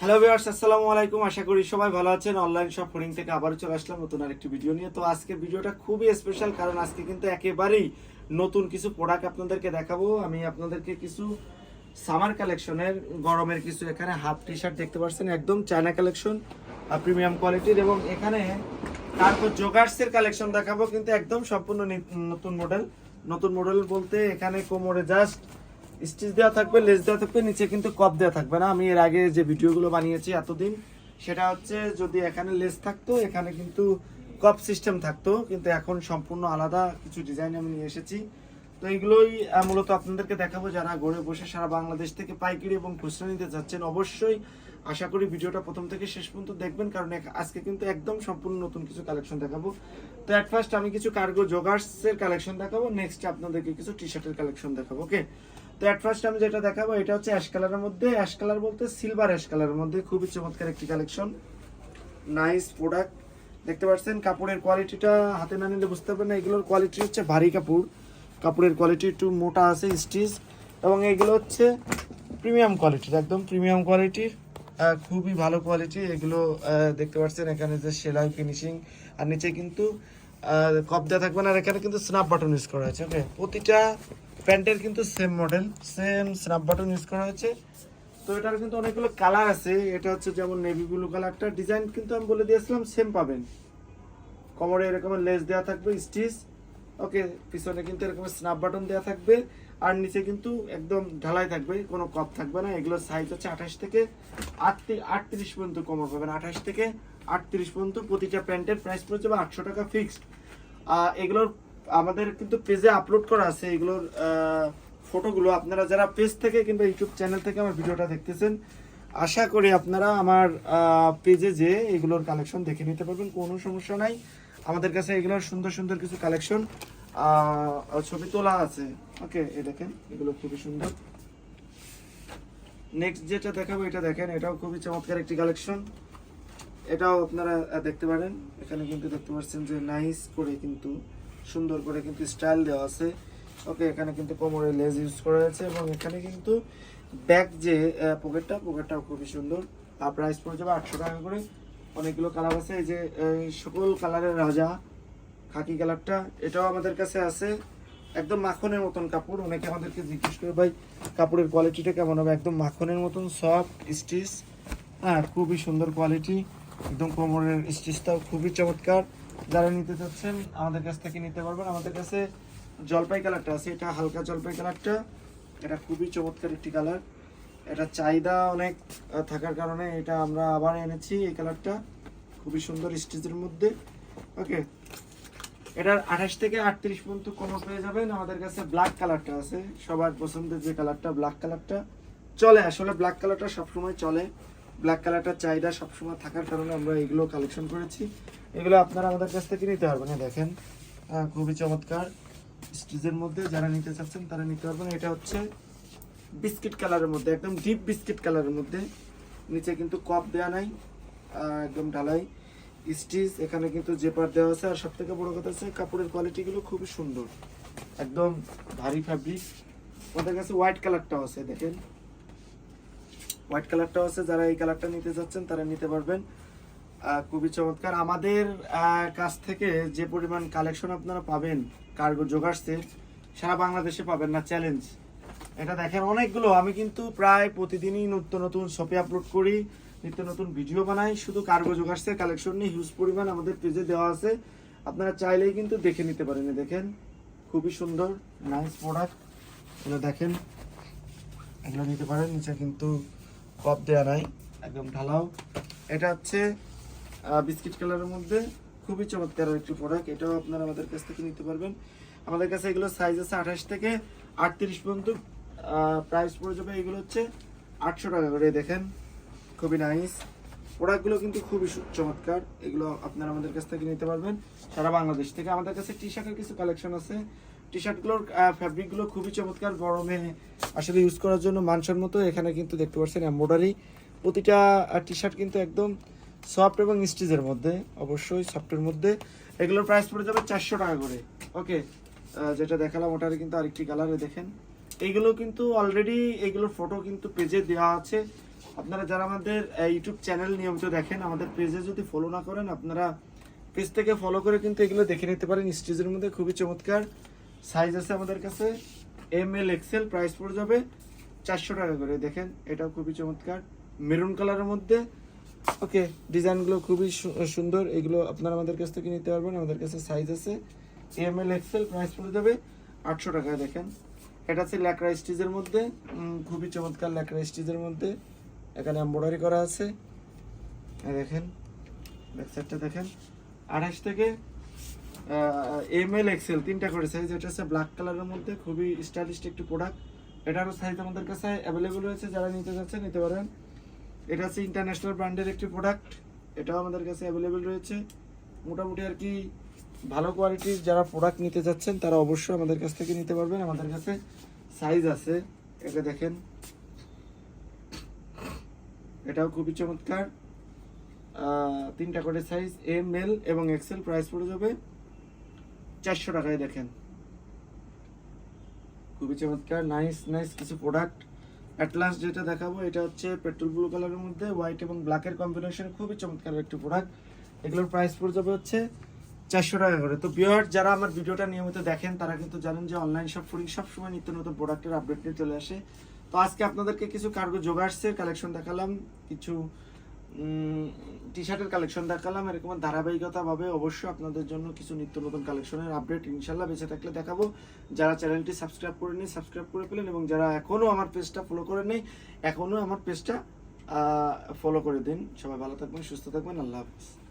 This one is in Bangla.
হ্যালো ভিউয়ার্স আসসালামু আলাইকুম। আশা করি সবাই ভালো আছেন। অনলাইন শপ ফোরিং থেকে আবারও চলে আসলাম নতুন আরেকটি ভিডিও নিয়ে। তো আজকের ভিডিওটা খুবই স্পেশাল কারণ আজকে কিন্তু একেবারেই নতুন কিছু প্রোডাক্ট আপনাদেরকে দেখাবো। আমি আপনাদেরকে কিছু সামার কালেকশনের গরমের কিছু এখানে হাফ টি শার্ট দেখতে পাচ্ছেন। একদম চায়না কালেকশন প্রিমিয়াম কোয়ালিটির এবং এখানে তারপর জোগার্সের কালেকশন দেখাবো। কিন্তু একদম সম্পূর্ণ নতুন মডেল নতুন মডেল বলতে এখানে কোমরে জাস্ট স্টিচ দেওয়া থাকবে লেস দেওয়া থাকবে, নিচে কিন্তু কপ দেওয়া থাকবে না। আমি এর আগে যে ভিডিওগুলো বানিয়েছি এতদিন, সেটা হচ্ছে যদি এখানে লেস থাকতো, এখানে কিন্তু কপ সিস্টেম থাকতো, কিন্তু এখন সম্পূর্ণ আলাদা কিছু ডিজাইন আমি নিয়ে এসেছি। তো এইগুলোই মূলত আপনাদেরকে দেখাবো যারা গড়ে বসে সারা বাংলাদেশ থেকে পাইকারি এবং খুচরা নিতে যাচ্ছেন অবশ্যই আশা করি ভিডিওটা প্রথম থেকে শেষ পর্যন্ত দেখবেন, কারণ আজকে কিন্তু একদম সম্পূর্ণ নতুন কিছু কালেকশন দেখাবো। তো অ্যাট ফার্স্ট আমি কিছু কার্গো জগার্সের কালেকশন দেখাবো নেক্সট আপনাদেরকে কিছু টি শার্টের কালেকশন দেখাবো ওকে তো অ্যাট ফার্স্ট আমি যেটা দেখাবো, এটা হচ্ছে অ্যাশ কালারের মধ্যে। অ্যাশ কালার বলতে সিলভার অ্যাশ কালারের মধ্যে। খুবই চমৎকার একটি কালেকশন নাইস প্রোডাক্ট দেখতে পাচ্ছেন, কাপড়ের কোয়ালিটিটা হাতে না নিলে বুঝতে পারবেন না। এগুলোর কোয়ালিটি হচ্ছে ভারী কাপড়। কাপড়ের কোয়ালিটি একটু মোটা আছে স্টিচ এবং এগুলো হচ্ছে প্রিমিয়াম কোয়ালিটির একদম প্রিমিয়াম কোয়ালিটির খুবই ভালো কোয়ালিটি এগুলো দেখতে পাচ্ছেন, এখানে যে সেলাই ফিনিশিং আর নিচে কিন্তু দেওয়া থাকবে না। আর এখানে কিন্তু স্ন্যাপ বাটন ইউজ করা হয়েছে ওকে প্রতিটা প্যান্টের কিন্তু same model same snap button use করা হয়েছে। তো এটার কিন্তু অনেকগুলো কালার আছে। এটা হচ্ছে যেমন নেভি ব্লু কালারটা ডিজাইন কিন্তু আমি বলে দিয়েছিলাম সেম পাবেন। কোমরে এরকম লেস দেওয়া থাকবে স্টিচ ওকে পিছনে কিন্তু এরকম স্ন্যাপ বাটন দেওয়া থাকবে। আর নিচে কিন্তু একদম ঢালাই থাকবে, কোনো কপ থাকবে না। এগুলোর সাইজ হচ্ছে আঠাশ থেকে আটত্রিশ আটত্রিশ পর্যন্ত কোমর পাবেন। আঠাশ থেকে আটত্রিশ পর্যন্ত প্রতিটা প্যান্টের প্রাইস পড়ছে বা আটশো টাকা ফিক্সড এগুলোর আমাদের কিন্তু পেজে আপলোড করা আছে, এগুলোর ফটোগুলো আপনারা যারা পেজ থেকে কিংবা ইউটিউব চ্যানেল থেকে আমার ভিডিওটা দেখতেছেন, আশা করি আপনারা আমার পেজে যে এগুলোর কালেকশন দেখে নিতে পারবেন, কোনো সমস্যা নাই। আমাদের কাছে এগুলোর সুন্দর সুন্দর কিছু কালেকশন ছবি তোলা আছে। ওকে এ দেখেন, এগুলো খুবই সুন্দর। নেক্সট যেটা দেখাবো, এটা দেখেন, এটাও খুবই চমৎকার একটি কালেকশন এটাও আপনারা দেখতে পারেন। এখানে কিন্তু দেখতে পাচ্ছেন যে নাইস করে কিন্তু সুন্দর করে কিন্তু স্টাইল দেওয়া আছে। ওকে এখানে কিন্তু কোমরে লেজ ইউজ করা হয়েছে এবং এখানে কিন্তু ব্যাক যে পকেটটা পকেটটাও খুবই সুন্দর। আর প্রাইস পড়ে যাবে আটশো টাকা করে। অনেকগুলো কালার আছে, এই যে সকল কালারের রাজা, খাকি কালারটা এটাও আমাদের কাছে আছে। একদম মাখনের মতন কাপড়। অনেকে আমাদেরকে জিজ্ঞেস করে, ভাই, কাপড়ের কোয়ালিটিটা কেমন হবে? একদম মাখনের মতন সফট স্টিচ হ্যাঁ খুবই সুন্দর কোয়ালিটি একদম কোমরের স্টিচটাও খুবই চমৎকার। যারা নিতে চাচ্ছেন, আমাদের কাছ থেকে নিতে পারবেন। আমাদের কাছে জলপাই কালারটা আছে। এটা হালকা জলপাই কালারটা এটা খুবই চমৎকার একটি কালার এটা চাহিদা অনেক থাকার কারণে এটা আমরা আবার এনেছি এই কালারটা খুবই সুন্দর স্টিচের মধ্যে। ওকে এটার আঠাশ থেকে আটত্রিশ পর্যন্ত কোমর পেয়ে যাবেন। আমাদের কাছে ব্ল্যাক কালারটা আছে। সবার পছন্দের যে কালারটা ব্ল্যাক কালারটা চলে। আসলে ব্ল্যাক কালারটা সবসময় চলে। ব্ল্যাক কালারটার চাহিদা সবসময় থাকার কারণে আমরা এগুলো কালেকশন করেছি। এগুলো আপনারা আমাদের কাছ থেকে নিতে পারবেন দেখেন। খুবই চমৎকার। স্টিচের মধ্যে যারা নিতে চাচ্ছেন তারা নিতে পারবেন। এটা হচ্ছে বিস্কিট কালারের মধ্যে, একদম ডিপ বিস্কিট কালারের মধ্যে। নিচে কিন্তু কপ দেওয়া নাই একদম ঢালাই। স্টিচ এখানে কিন্তু জেপার দেওয়া আছে। আর সব থেকে বড় কথা হচ্ছে কাপড়ের কোয়ালিটিগুলো খুবই সুন্দর। একদম ভারী ফ্যাব্রিক ওদের কাছে হোয়াইট কালারটাও আছে, দেখেন। হোয়াইট কালারটাও আছে, যারা এই কালারটা নিতে যাচ্ছেন তারা নিতে পারবেন। খুবই চমৎকার। আমাদের কাছ থেকে যে পরিমাণ কালেকশন আপনারা পাবেন কার্গো জোগাড়সে সারা বাংলাদেশে পাবেন না চ্যালেঞ্জ এটা দেখেন অনেকগুলো। আমি কিন্তু প্রায় প্রতিদিনই নিত্য নতুন শপে আপলোড করি, নিত্য নতুন ভিডিও বানাই। শুধু কার্গো জোগাড়সের কালেকশন নিয়ে হিউজ পরিমাণ আমাদের পেজে দেওয়া আছে। আপনারা চাইলেই কিন্তু দেখে নিতে পারেন দেখেন। খুবই সুন্দর নাইস প্রোডাক্ট এগুলো দেখেন। এগুলো নিতে পারেন, নিচে কিন্তু কপ দেওয়া নাই, একদম ঢালাও। এটা হচ্ছে বিস্কিট কালারের মধ্যে। খুবই চমৎকার একটি প্রোডাক্ট এটাও আপনারা আমাদের কাছ থেকে নিতে পারবেন। আমাদের কাছে এগুলো সাইজ আছে আঠাশ থেকে আটত্রিশ পর্যন্ত। প্রাইস পড়ে যাবে এগুলো হচ্ছে আটশো টাকা করে, দেখেন। খুবই নাইস প্রোডাক্টগুলো কিন্তু খুবই চমৎকার। এগুলো আপনারা আমাদের কাছ থেকে নিতে পারবেন। সারা বাংলাদেশ থেকে আমাদের কাছে টি শার্টের কিছু কালেকশন আছে। টি শার্টগুলোর ফ্যাব্রিকগুলো খুবই চমৎকার গরমে আসলে ইউজ করার জন্য মানসম্মত। এখানে কিন্তু দেখতে পাচ্ছেন এম্ব্রয়ডারি প্রতিটা টি শার্ট কিন্তু একদম সফট এবং স্টিচের মধ্যে, অবশ্যই সফটের মধ্যে। এগুলোর প্রাইস পড়ে যাবে চারশো টাকা করে। ওকে যেটা দেখালাম ওটারই কিন্তু আরেকটি কালারে দেখেন। এইগুলো কিন্তু অলরেডি এগুলোর ফটো কিন্তু পেজে দেওয়া আছে। আপনারা যারা আমাদের ইউটিউব চ্যানেল নিয়মিত দেখেন, আমাদের পেজে যদি ফলো না করেন, আপনারা পেজ থেকে ফলো করে কিন্তু এগুলো দেখে নিতে পারেন। স্টেজের মধ্যে খুবই চমৎকার। সাইজ আছে আমাদের কাছে এম এল এক্সেল প্রাইস পড়ে যাবে চারশো টাকা করে। দেখেন, এটাও খুবই চমৎকার। মেরুন কালারের মধ্যে। ওকে, ডিজাইনগুলো খুবই সুন্দর। এগুলো আপনারা আমাদের কাছ থেকে নিতে পারবেন। আমাদের কাছে সাইজ আছে এম এল এক্সেল প্রাইস পড়ে যাবে আটশো টাকায় দেখেন, এটা হচ্ছে ল্যাকড়া স্টিচের মধ্যে। খুবই চমৎকার ল্যাকড়া স্টিচের মধ্যে। এখানে এমব্রয়ডারি করা আছে। দেখেন ব্যাক সাইডটা দেখেন। আঠাশ থেকে এম এল এক্সেল তিনটা করে সাইজ এটা হচ্ছে ব্ল্যাক কালারের মধ্যে, খুবই স্টাইলিশ একটি প্রোডাক্ট এটারও সাইজ আমাদের কাছে অ্যাভেলেবল রয়েছে, যারা নিতে যাচ্ছেন নিতে পারেন। এটা হচ্ছে ইন্টারন্যাশনাল ব্র্যান্ডের একটি প্রোডাক্ট এটাও আমাদের কাছে অ্যাভেলেবেল রয়েছে। মোটামুটি আর কি ভালো কোয়ালিটির যারা প্রোডাক্ট নিতে যাচ্ছেন তারা অবশ্যই আমাদের কাছ থেকে নিতে পারবেন। আমাদের কাছে সাইজ আছে এটা দেখেন। এটাও খুবই চমৎকার। তিনটা করে সাইজ এম এল এবং এক্সেল প্রাইস পড়ে যাবে চারশো টাকায় দেখেন। খুবই চমৎকার নাইস নাইস কিছু প্রোডাক্ট অ্যাটলাস যেটা দেখাবো, এটা হচ্ছে পেট্রোল ব্লু কালারের মধ্যে হোয়াইট এবং ব্ল্যাকের কম্বিনেশন খুবই চমৎকার একটি প্রোডাক্ট এগুলোর প্রাইস পড়ে যাবে হচ্ছে চারশো টাকা করে। তো বিয়ার যারা আমার ভিডিওটা নিয়মিত দেখেন, তারা কিন্তু জানেন যে অনলাইন শপ ফুডিং সবসময় নিত্য নতুন প্রোডাক্টের আপডেট নিয়ে চলে আসে। তো আজকে আপনাদেরকে কিছু কার্গো জোগাড়সের কালেকশন দেখালাম, কিছু টি শার্টের কালেকশন দেখালাম। এরকম ধারাবাহিকতা ভাবে অবশ্যই আপনাদের জন্য কিছু নিত্য নতুন কালেকশনের আপডেট ইনশাল্লাহ বেঁচে থাকলে দেখাবো। যারা চ্যানেলটি সাবস্ক্রাইব করে নিন সাবস্ক্রাইব করে ফেলেন এবং যারা এখনও আমার পেজটা ফলো করে নেই এখনও আমার পেজটা ফলো করে দিন। সবাই ভালো থাকবেন, সুস্থ থাকবেন। আল্লাহ হাফিজ।